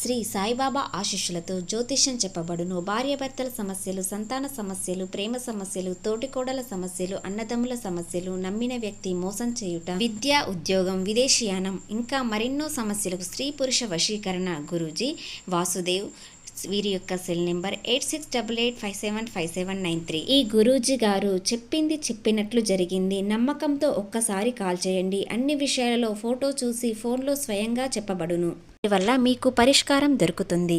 శ్రీ సాయిబాబా ఆశీస్సులతో జ్యోతిష్యం చెప్పబడును. భార్యాభర్తల సమస్యలు సంతాన సమస్యలు ప్రేమ సమస్యలు తోటికోడల సమస్యలు అన్నదమ్ముల సమస్యలు నమ్మిన వ్యక్తి మోసం చేయుట విద్య ఉద్యోగం విదేశీయానం ఇంకా మరెన్నో సమస్యలకు స్త్రీ పురుష వశీకరణ గురూజీ వాసుదేవ్ వీరి యొక్క cell number eight six double eight five seven five seven nine three. ఈ గురూజీ గారు చెప్పింది చెప్పినట్లు జరిగింది. నమ్మకంతో ఒక్కసారి కాల్ చేయండి. అన్ని విషయాలలో ఫోటో చూసి ఫోన్లో స్వయంగా చెప్పబడును. వల్ల మీకు పరిష్కారం దొరుకుతుంది.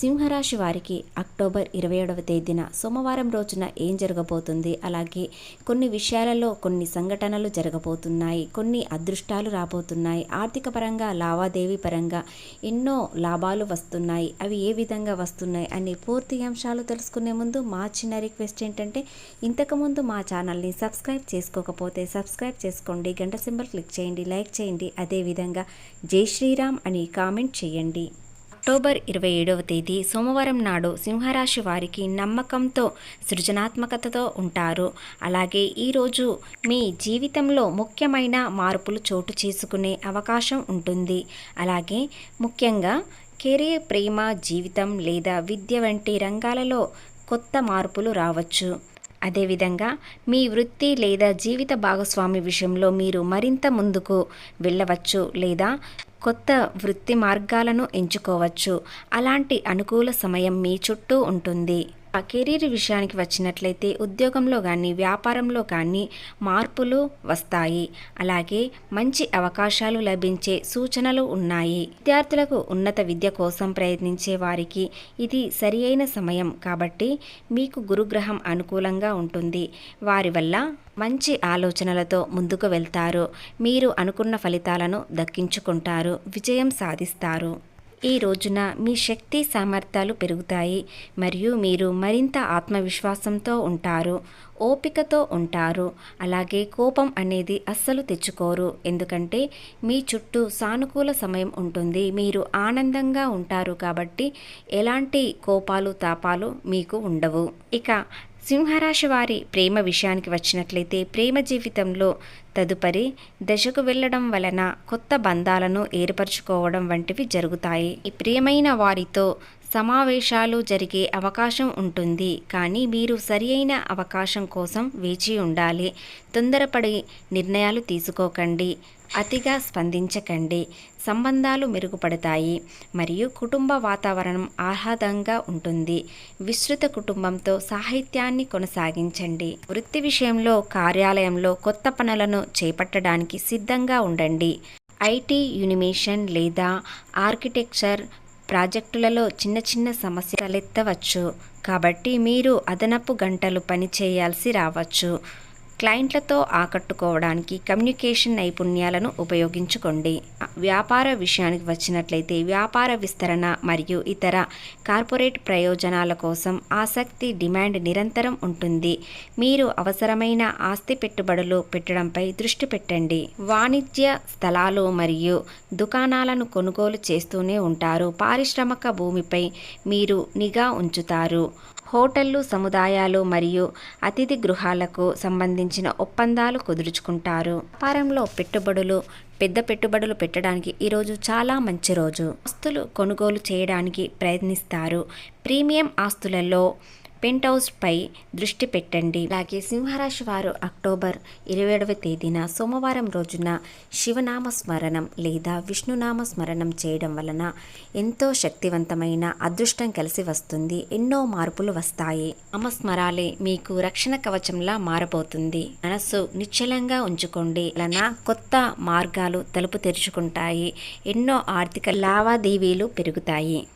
సింహరాశి వారికి అక్టోబర్ ఇరవై ఏడవ తేదీన సోమవారం రోజున ఏం జరగబోతుంది? అలాగే కొన్ని విషయాలలో కొన్ని సంఘటనలు జరగబోతున్నాయి. కొన్ని అదృష్టాలు రాబోతున్నాయి. ఆర్థిక పరంగా లావాదేవీ పరంగా ఎన్నో లాభాలు వస్తున్నాయి. అవి ఏ విధంగా వస్తున్నాయి? అనే పూర్తి అంశాలు తెలుసుకునే ముందు మా చిన్న రిక్వెస్ట్ ఏంటంటే ఇంతకుముందు మా ఛానల్ని సబ్స్క్రైబ్ చేసుకోకపోతే సబ్స్క్రైబ్ చేసుకోండి. గంట సింబల్ క్లిక్ చేయండి. లైక్ చేయండి. అదేవిధంగా జై శ్రీరామ్ అని కామెంట్ చేయండి. అక్టోబర్ ఇరవై ఏడవ తేదీ సోమవారం నాడు సింహరాశి వారికి నమ్మకంతో సృజనాత్మకతతో ఉంటారు. అలాగే ఈరోజు మీ జీవితంలో ముఖ్యమైన మార్పులు చోటు చేసుకునే అవకాశం ఉంటుంది. అలాగే ముఖ్యంగా కెరీర్ ప్రేమ జీవితం లేదా విద్య వంటి రంగాలలో కొత్త మార్పులు రావచ్చు. అదేవిధంగా మీ వృత్తి లేదా జీవిత భాగస్వామి విషయంలో మీరు మరింత ముందుకు వెళ్ళవచ్చు లేదా కొత్త వృత్తి మార్గాలను ఎంచుకోవచ్చు. అలాంటి అనుకూల సమయం మీ చుట్టూ ఉంటుంది. ఆ కెరీర్ విషయానికి వచ్చినట్లయితే ఉద్యోగంలో కానీ వ్యాపారంలో కానీ మార్పులు వస్తాయి. అలాగే మంచి అవకాశాలు లభించే సూచనలు ఉన్నాయి. విద్యార్థులకు ఉన్నత విద్య కోసం ప్రయత్నించే వారికి ఇది సరి అయిన సమయం కాబట్టి మీకు గురుగ్రహం అనుకూలంగా ఉంటుంది. వారి వల్ల మంచి ఆలోచనలతో ముందుకు వెళ్తారు. మీరు అనుకున్న ఫలితాలను దక్కించుకుంటారు. విజయం సాధిస్తారు. ఈ రోజున మీ శక్తి సామర్థ్యాలు పెరుగుతాయి మరియు మీరు మరింత ఆత్మవిశ్వాసంతో ఉంటారు ఓపికతో ఉంటారు. అలాగే కోపం అనేది అస్సలు తెచ్చుకోరు. ఎందుకంటే మీ చుట్టూ సానుకూల సమయం ఉంటుంది. మీరు ఆనందంగా ఉంటారు కాబట్టి ఎలాంటి కోపాలు తాపాలు మీకు ఉండవు. ఇక సింహరాశి వారి ప్రేమ విషయానికి వచ్చినట్లయితే ప్రేమ జీవితంలో తదుపరి దశకు వెళ్ళడం వలన కొత్త బంధాలను ఏర్పరచుకోవడం వంటివి జరుగుతాయి. ఈ ప్రియమైన వారితో సమావేశాలు జరిగే అవకాశం ఉంటుంది. కానీ మీరు సరి అయిన అవకాశం కోసం వేచి ఉండాలి. తొందరపడి నిర్ణయాలు తీసుకోకండి. అతిగా స్పందించకండి. సంబంధాలు మెరుగుపడతాయి మరియు కుటుంబ వాతావరణం ఆహ్లాదంగా ఉంటుంది. విస్తృత కుటుంబంతో సాహిత్యాన్ని కొనసాగించండి. వృత్తి విషయంలో కార్యాలయంలో కొత్త పనులను చేపట్టడానికి సిద్ధంగా ఉండండి. ఐటీ యూనిమేషన్ లేదా ఆర్కిటెక్చర్ ప్రాజెక్టులలో చిన్న చిన్న సమస్య తలెత్తవచ్చు. కాబట్టి మీరు అదనపు గంటలు పని చేయాల్సి రావచ్చు. క్లయింట్లతో ఆకట్టుకోవడానికి కమ్యూనికేషన్ నైపుణ్యాలను ఉపయోగించుకోండి. వ్యాపార విషయానికి వచ్చినట్లయితే వ్యాపార విస్తరణ మరియు ఇతర కార్పొరేట్ ప్రయోజనాల కోసం ఆసక్తి డిమాండ్ నిరంతరం ఉంటుంది. మీరు అవసరమైన ఆస్తి పెట్టుబడులు పెట్టడంపై దృష్టి పెట్టండి. వాణిజ్య స్థలాలు మరియు దుకాణాలను కొనుగోలు చేస్తూనే ఉంటారు. పారిశ్రామిక భూమిపై మీరు నిఘా ఉంచుతారు. హోటళ్ళు సముదాయాలు మరియు అతిథి గృహాలకు సంబంధించిన ఒప్పందాలు కుదుర్చుకుంటారు. వ్యాపారంలో పెట్టుబడులు పెద్ద పెట్టుబడులు పెట్టడానికి ఈరోజు చాలా మంచి రోజు. ఆస్తులు కొనుగోలు చేయడానికి ప్రయత్నిస్తారు. ప్రీమియం ఆస్తులలో పెంట్ హౌస్పై దృష్టి పెట్టండి. అలాగే సింహరాశి వారు అక్టోబర్ ఇరవై ఏడవ తేదీన సోమవారం రోజున శివనామ స్మరణం లేదా విష్ణునామ స్మరణం చేయడం వలన ఎంతో శక్తివంతమైన అదృష్టం కలిసి వస్తుంది. ఎన్నో మార్పులు వస్తాయి. నామస్మరాలే మీకు రక్షణ కవచంలా మారబోతుంది. మనస్సు నిశ్చలంగా ఉంచుకోండి. వలన కొత్త మార్గాలు తలుపు తెరుచుకుంటాయి. ఎన్నో ఆర్థిక లావాదేవీలు పెరుగుతాయి.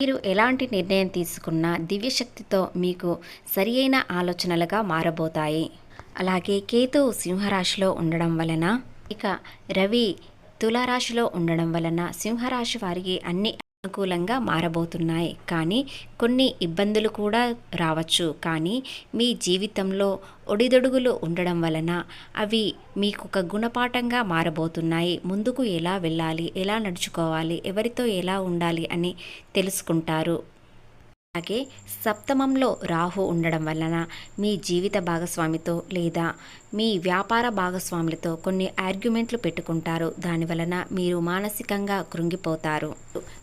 మీరు ఎలాంటి నిర్ణయం తీసుకున్నా దివ్యశక్తితో మీకు సరియైన ఆలోచనలుగా మారబోతాయి. అలాగే కేతు సింహరాశిలో ఉండడం వలన ఇక రవి తులారాశిలో ఉండడం వలన సింహరాశి వారికి అన్ని అనుకూలంగా మారబోతున్నాయి. కానీ కొన్ని ఇబ్బందులు కూడా రావచ్చు. కానీ మీ జీవితంలో ఒడిదొడుగులు ఉండడం వలన అవి మీకు ఒక గుణపాఠంగా మారబోతున్నాయి. ముందుకు ఎలా వెళ్ళాలి? ఎలా నడుచుకోవాలి? ఎవరితో ఎలా ఉండాలి? అని తెలుసుకుంటారు. అలాగే సప్తమంలో రాహు ఉండడం వలన మీ జీవిత భాగస్వామితో లేదా మీ వ్యాపార భాగస్వాములతో కొన్ని ఆర్గ్యుమెంట్లు పెట్టుకుంటారు. దాని వలన మీరు మానసికంగా కృంగిపోతారు.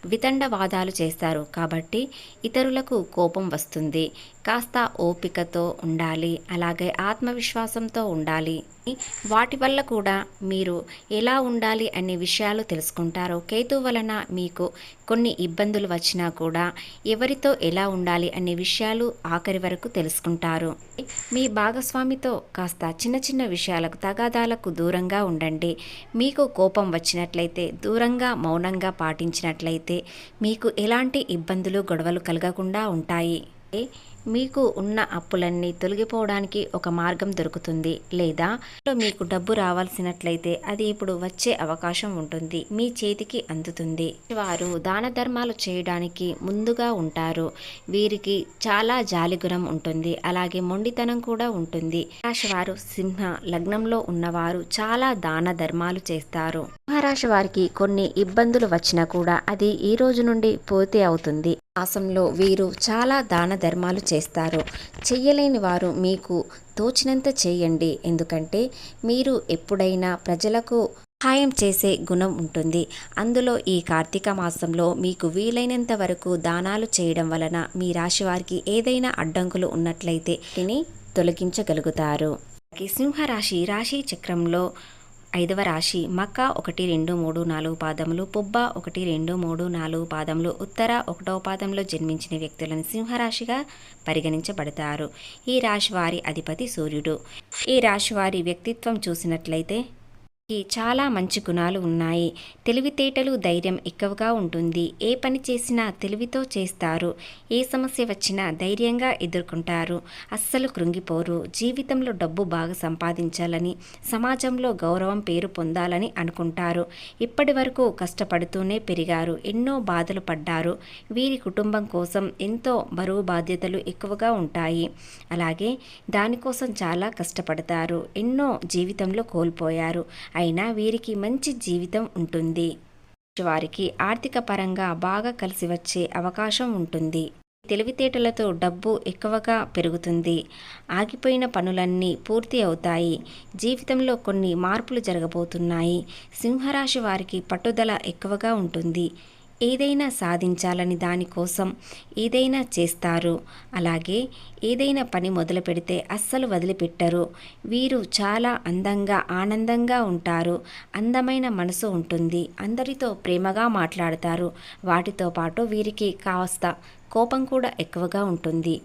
వితండవాదాలు చేస్తారు. కాబట్టి ఇతరులకు కోపం వస్తుంది. కాస్త ఓపికతో ఉండాలి అలాగే ఆత్మవిశ్వాసంతో ఉండాలి. వాటి వల్ల కూడా మీరు ఎలా ఉండాలి అనే విషయాలు తెలుసుకుంటారు. కేతు వలన మీకు కొన్ని ఇబ్బందులు వచ్చినా కూడా ఎవరితో ఎలా ఉండాలి అనే విషయాలు ఆఖరి వరకు తెలుసుకుంటారు. మీ భాగస్వామితో కాస్త చిన్న చిన్న విషయాలకు తగాదాలకు దూరంగా ఉండండి. మీకు కోపం వచ్చినట్లయితే దూరంగా మౌనంగా పాటించినట్లయితే మీకు ఎలాంటి ఇబ్బందులు గొడవలు కలగకుండా ఉంటాయి. మీకు ఉన్న అప్పులన్నీ తొలగిపోవడానికి ఒక మార్గం దొరుకుతుంది. లేదా మీకు డబ్బు రావాల్సినట్లయితే అది ఇప్పుడు వచ్చే అవకాశం ఉంటుంది. మీ చేతికి అందుతుంది. వారు దాన ధర్మాలు చేయడానికి ముందుగా ఉంటారు. వీరికి చాలా జాలిగుణం ఉంటుంది. అలాగే మొండితనం కూడా ఉంటుంది. రాశి వారు సింహ లగ్నంలో ఉన్నవారు చాలా దాన ధర్మాలు చేస్తారు. మహారాశి వారికి కొన్ని ఇబ్బందులు వచ్చినా కూడా అది ఈ రోజు నుండి పూర్తి అవుతుంది. మాసంలో వీరు చాలా దాన ధర్మాలు చేస్తారు. చెయ్యలేని వారు మీకు తోచినంత చేయండి. ఎందుకంటే మీరు ఎప్పుడైనా ప్రజలకు సహాయం చేసే గుణం ఉంటుంది. అందులో ఈ కార్తీక మాసంలో మీకు వీలైనంత వరకు దానాలు చేయడం వలన మీ రాశి వారికి ఏదైనా అడ్డంకులు ఉన్నట్లయితే వాటిని తొలగించగలుగుతారు. సింహరాశి రాశి చక్రంలో ఐదవ రాశి మక్క ఒకటి రెండు మూడు నాలుగు పాదములు పుబ్బ ఒకటి రెండు మూడు నాలుగు పాదములు ఉత్తర ఒకటవ పాదంలో జన్మించిన వ్యక్తులను సింహరాశిగా పరిగణించబడతారు. ఈ రాశి వారి అధిపతి సూర్యుడు. ఈ రాశి వారి వ్యక్తిత్వం చూసినట్లయితే చాలా మంచి గుణాలు ఉన్నాయి. తెలివితేటలు ధైర్యం ఎక్కువగా ఉంటుంది. ఏ పని చేసినా తెలివితో చేస్తారు. ఏ సమస్య వచ్చినా ధైర్యంగా ఎదుర్కొంటారు. అస్సలు కృంగిపోరు. జీవితంలో డబ్బు బాగా సంపాదించాలని సమాజంలో గౌరవం పేరు పొందాలని అనుకుంటారు. ఇప్పటి వరకు కష్టపడుతూనే పెరిగారు. ఎన్నో బాధలు పడ్డారు. వీరి కుటుంబం కోసం ఎంతో బరువు బాధ్యతలు ఎక్కువగా ఉంటాయి. అలాగే దానికోసం చాలా కష్టపడతారు. ఎన్నో జీవితంలో కోల్పోయారు. అయినా వీరికి మంచి జీవితం ఉంటుంది. వారికి ఆర్థిక పరంగా బాగా కలిసి వచ్చే అవకాశం ఉంటుంది. తెలివితేటలతో డబ్బు ఎక్కువగా పెరుగుతుంది. ఆగిపోయిన పనులన్నీ పూర్తి అవుతాయి. జీవితంలో కొన్ని మార్పులు జరగబోతున్నాయి. సింహరాశి వారికి పట్టుదల ఎక్కువగా ఉంటుంది. ఏదైనా సాధించాలని దానికోసం ఏదైనా చేస్తారు. అలాగే ఏదైనా పని మొదలు పెడితే అస్సలు వదిలిపెట్టరు. వీరు చాలా అందంగా ఆనందంగా ఉంటారు. అందమైన మనసు ఉంటుంది. అందరితో ప్రేమగా మాట్లాడతారు. వాటితో పాటు వీరికి కాస్త కోపం కూడా ఎక్కువగా ఉంటుంది.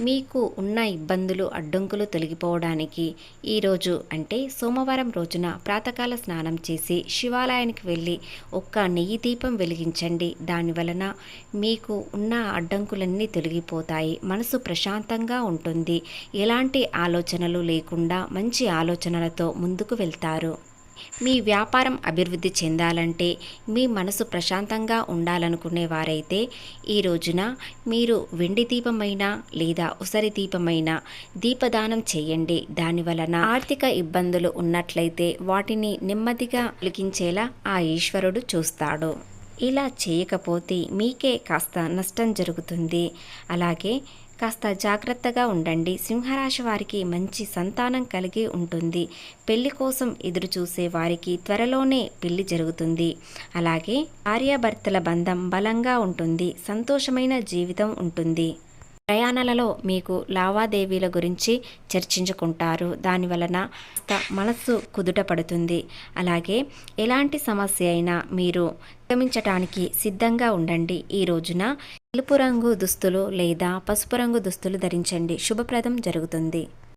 మీకు ఉన్న ఇబ్బందులు అడ్డంకులు తొలగిపోవడానికి ఈరోజు అంటే సోమవారం రోజున ప్రాతకాల స్నానం చేసి శివాలయానికి వెళ్ళి ఒక్క నెయ్యి దీపం వెలిగించండి. దాని వలన మీకు ఉన్న అడ్డంకులన్నీ తొలగిపోతాయి. మనసు ప్రశాంతంగా ఉంటుంది. ఎలాంటి ఆలోచనలు లేకుండా మంచి ఆలోచనలతో ముందుకు వెళ్తారు. మీ వ్యాపారం అభివృద్ధి చెందాలంటే మీ మనసు ప్రశాంతంగా ఉండాలనుకునే వారైతే ఈ రోజున మీరు వెండి దీపమైన లేదా ఉసరి దీపమైన దీపదానం చేయండి. దాని వలన ఆర్థిక ఇబ్బందులు ఉన్నట్లయితే వాటిని నెమ్మదిగా వెలిగించేలా ఆ ఈశ్వరుడు చూస్తాడు. ఇలా చేయకపోతే మీకే కాస్త నష్టం జరుగుతుంది. అలాగే కాస్త జాగ్రత్తగా ఉండండి. సింహరాశి వారికి మంచి సంతానం కలిగి ఉంటుంది. పెళ్ళి కోసం ఎదురు చూసే వారికి త్వరలోనే పెళ్ళి జరుగుతుంది. అలాగే భార్యాభర్తల బంధం బలంగా ఉంటుంది. సంతోషమైన జీవితం ఉంటుంది. ప్రయాణాలలో మీకు లావాదేవీల గురించి చర్చించుకుంటారు. దాని వలన మనస్సు కుదుట పడుతుంది. అలాగే ఎలాంటి సమస్య అయినా మీరు గమించటానికి సిద్ధంగా ఉండండి. ఈ రోజున తెలుపు రంగు దుస్తులు లేదా పసుపు రంగు దుస్తులు ధరించండి. శుభప్రదం జరుగుతుంది.